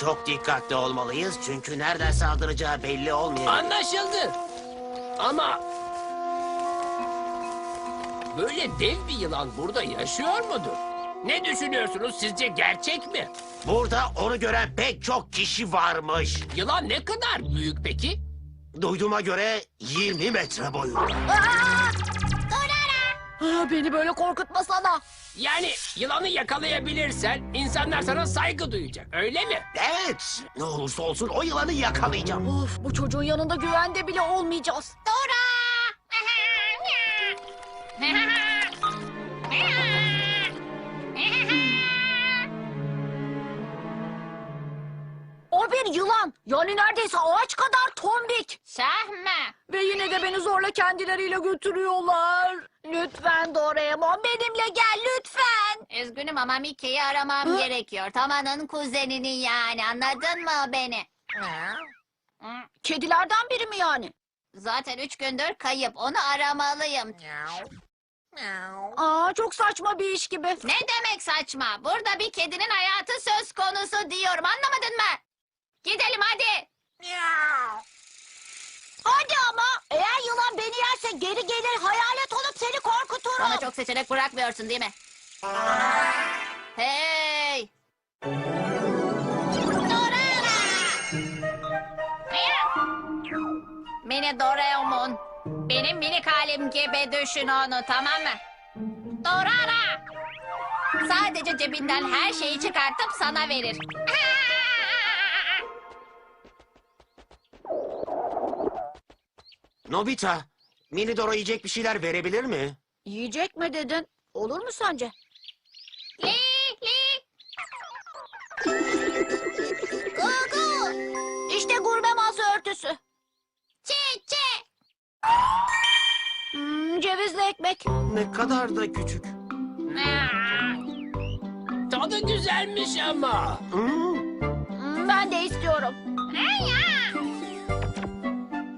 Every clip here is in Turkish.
Çok dikkatli olmalıyız çünkü nereden saldıracağı belli olmuyor. Anlaşıldı. Ama böyle dev bir yılan burada yaşıyor mudur? Ne düşünüyorsunuz? Sizce gerçek mi? Burada onu gören pek çok kişi varmış. Yılan ne kadar büyük peki? Duyduğuma göre 20 metre boyunda. Aa! Dur ara. Aa, beni böyle korkutmasana. Yani yılanı yakalayabilirsen insanlar sana saygı duyacak öyle mi? Evet, ne olursa olsun o yılanı yakalayacağım. Of bu çocuğun yanında güvende bile olmayacağız. Dora! O bir yılan. Yani neredeyse ağaç kadar tombik. Şah mı? Ve yine de beni zorla kendileriyle götürüyorlar. Lütfen Doraemon benimle gel lütfen. Üzgünüm ama Mickey'i aramam Hı? gerekiyor. Tamanın kuzenini yani anladın mı beni? Hı, Kedilerden biri mi yani? Zaten üç gündür kayıp. Onu aramalıyım. Aa çok saçma bir iş gibi. Ne demek saçma? Burada bir kedinin hayatı söz konusu diyorum. Anlamadın mı? Gidelim hadi. Hadi ama eğer yılan beni yerse Bana çok seçenek bırakmıyorsun değil mi? Hey! Mini Doraemon. Benim minik halim gibi düşün onu tamam mı? Dorara! Sadece cebinden her şeyi çıkartıp sana verir. Nobita, Mini Dora yiyecek bir şeyler verebilir mi? Yiyecek mi dedin? Olur mu sence? Li li. Gugu. İşte gurme masa örtüsü. Çi çi. Hmm, cevizli ekmek. Ne kadar da küçük. Tadı güzelmiş ama. Hmm, Hmm, ben de istiyorum.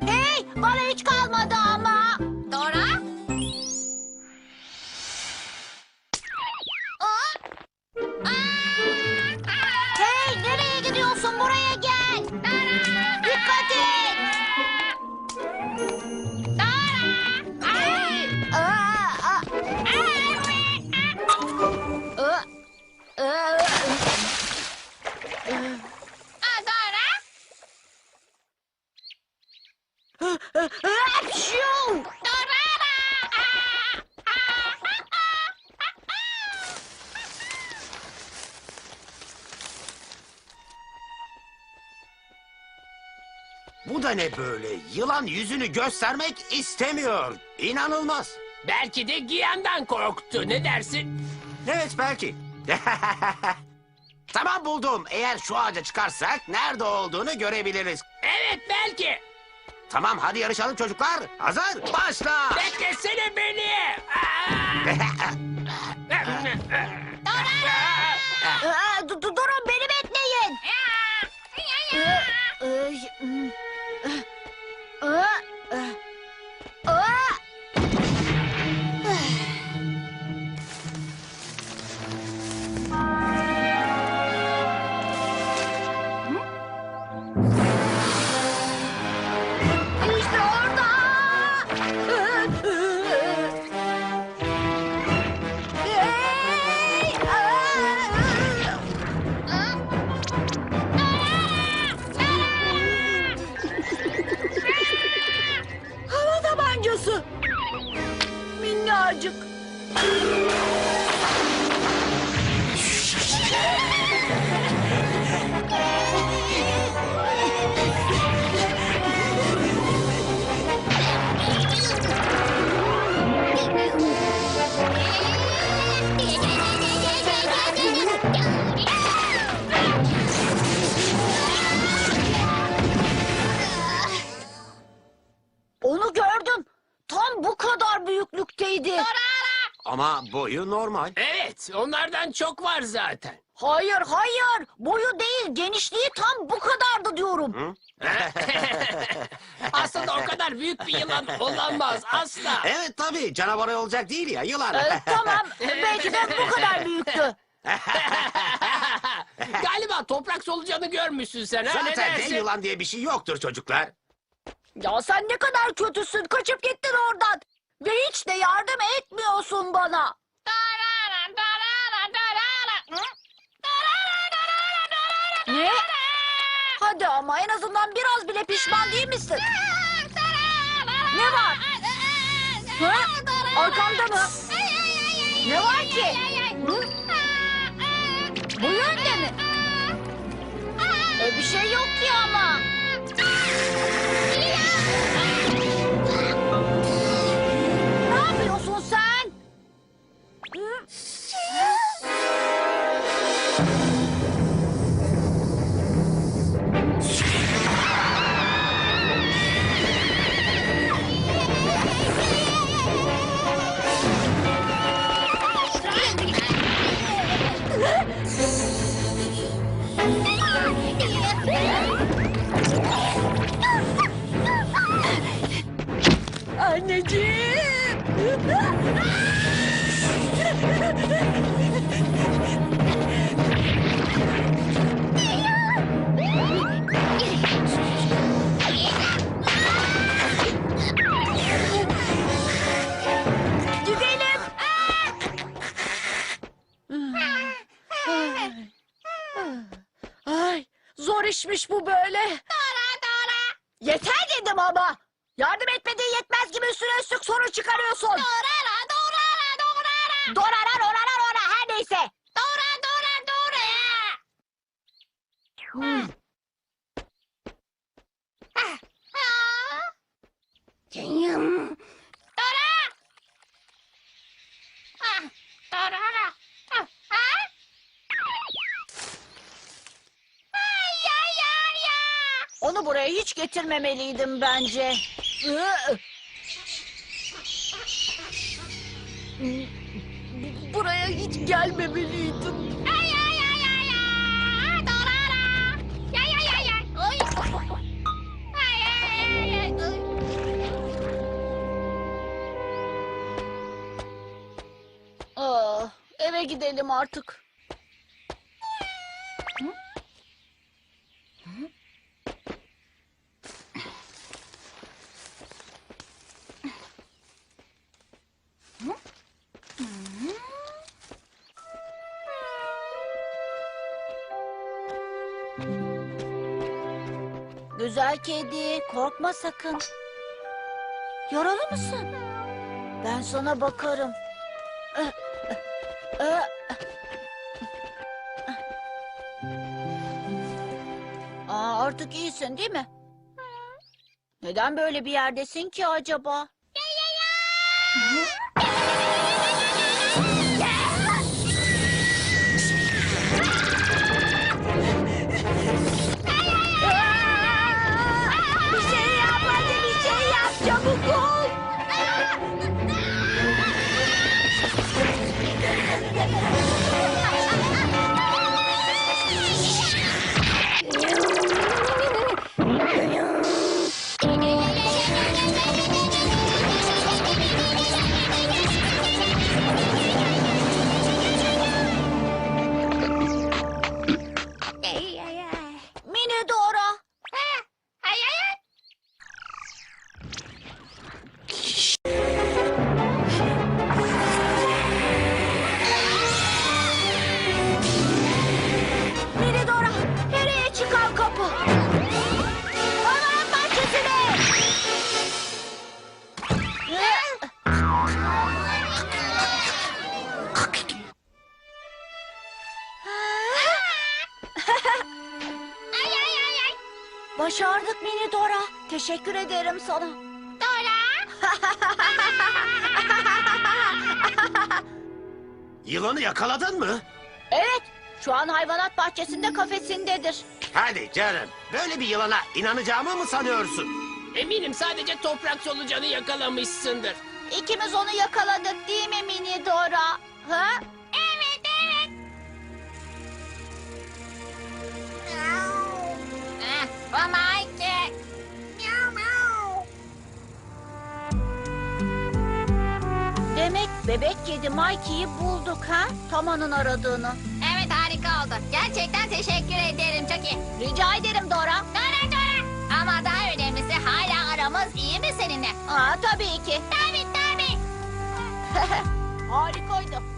Hey bana hiç kalmadı ama. Hapşu! bu da ne böyle? Yılan yüzünü göstermek istemiyor. İnanılmaz. Belki de Giyan'dan korktu ne dersin? Evet belki. tamam buldum. Eğer şu ağaca çıkarsak nerede olduğunu görebiliriz. Evet belki. Tamam hadi yarışalım çocuklar. Hazır? Başla. Beklesene beni. Aa! Bu kadar büyüklükteydi. Ama boyu normal. Evet onlardan çok var zaten. Hayır hayır. Boyu değil genişliği tam bu kadardı diyorum. Aslında o kadar büyük bir yılan olamaz asla. evet tabii canavar olacak değil ya yılan. Ee, tamam belki de bu kadar büyüktü. Galiba toprak solucanı görmüşsün sen ha? ne Zaten dev dersin? yılan diye bir şey yoktur çocuklar. Ya sen ne kadar kötüsün. Kaçıp gittin oradan. Ve hiç de yardım etmiyorsun bana. Ne? Hadi ama en azından biraz bile pişman değil misin? Ne var? Ha? Arkamda mı? Ne var ki? Hı? Bu yönde mi? E, bir şey yok ki ama. Gidelim. Zor işmiş bu böyle. Yeter dedim ama. Yardım etmediğin yetmez gibi üstüne üstlük sorun çıkarıyorsun. Dorara dorara dora her buraya hiç getirmemeliydim bence. Buraya hiç gelmemeliydim. Aa, Ah, eve gidelim artık. Güzel kedi, korkma sakın. Yaralı mısın? Ben sana bakarım. Aa, artık iyisin değil mi? Neden böyle bir yerdesin ki acaba? Aa! Başardık Mini Dora. Teşekkür ederim sana. Yılanı yakaladın mı? Evet, şu an hayvanat bahçesinde kafesindedir. Hadi canım. Böyle bir yılana inanacağımı mı sanıyorsun? Eminim sadece toprak solucanı yakalamışsındır. İkimiz onu yakaladık değil mi Mini Dora? Ha? Demek bebek kedi Mikey'yi bulduk ha? Tam onun aradığını. Evet harika oldu. Gerçekten teşekkür ederim Chucky. Rica ederim Dora. Dora Dora. Ama daha önemlisi hala aramız iyi mi seninle? Aa, tabii ki. Tabii tabii. Harikaydı.